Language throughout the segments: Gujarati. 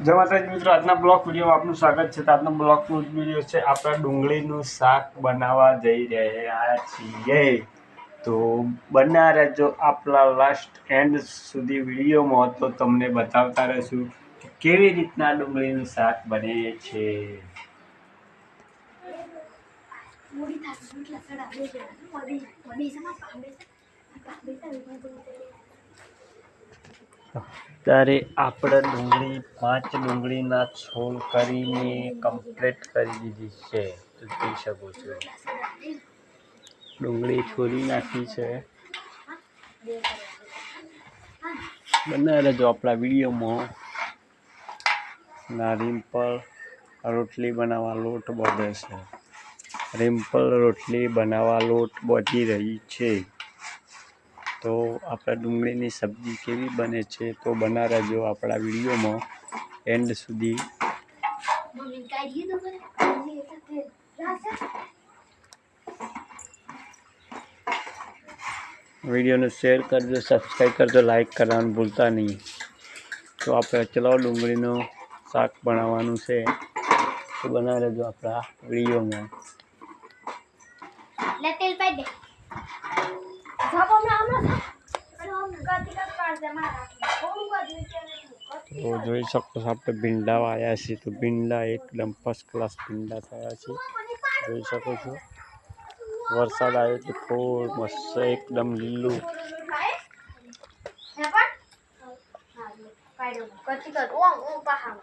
જય માતાજી મિત્રો, આજના બ્લોક વિડીયોમાં આપનું સ્વાગત છે. તો આજનો બ્લોકનો વીડિયો છે, આપણે ડુંગળીનું શાક બનાવવા જઈ રહ્યા છીએ. તો બના રહેજો આપણા લાસ્ટ એન્ડ સુધી વિડીયોમાં તો તમને બતાવતા રહીશું કેવી રીતના ડુંગળીનું શાક બને છે. મોડી ત્યારે આપણે ડુંગળી, પાંચ ડુંગળીના છોલ કરીને કમ્પ્લીટ કરી દીધી છે. જોઈ શકો છો. ડુંગળી છોલી નાખી છે. બને રહેજો આપણા વિડીયોમાં. ના, રિમ્પલ રોટલી બનાવવા લોટ બધે છે. રિમ્પલ રોટલી બનાવવા લોટ બધી રહી છે. તો આપણે ડુંગળીની સબ્જી કેવી બને છે તો બના રહેજો આપણા વિડીયોમાં એન્ડ સુધી. વિડીયોને શેર કરજો સબસ્ક્રાઈબ કરજો લાઈક કરવાનું ભૂલતા નહીં. તો આપણે ચલાવ ડુંગળીનું શાક બનાવવાનું છે. તો બના રહેજો આપણા વિડીયોમાં. તો જોઈ શકો છો આપણે ભીંડા વાયા છે તો ભીંડા એકદમ ફર્સ્ટ ક્લાસ ભીંડા થયા છે જોઈ શકો છો વરસાદ આવ્યો એટલે ફૂલ મસ્ત એકદમ લીલું કાય હે પણ પાડ્યો કતી કર ઓમ ઓમ પહામ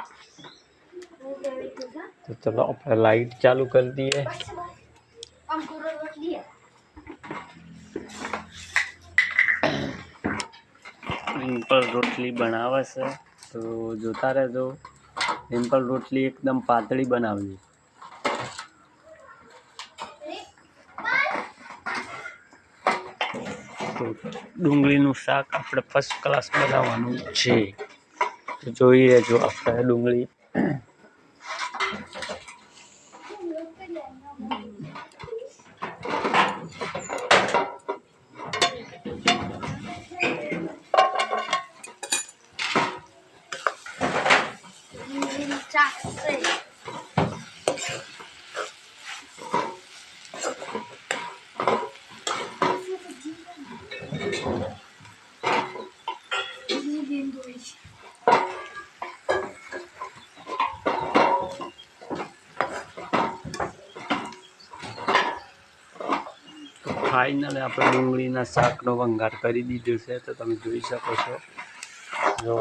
હું કેવી તું જા તો ચલો આપણે લાઈટ ચાલુ કરી દઈએ સિમ્પલ રોટલી બનાવે છે, તો જોતા રહેજો. સિમ્પલ રોટલી એકદમ પાતળી બનાવવી તો ડુંગળીનું શાક આપણે ફર્સ્ટ ક્લાસ બનાવવાનું છે. તો જોઈ રહેજો આપણે ડુંગળી. ચાકસે તો ફાઇનલી આપણે ડુંગળીના શાકનો વંગાર કરી દીધો છે તો તમે જોઈ શકો છો જો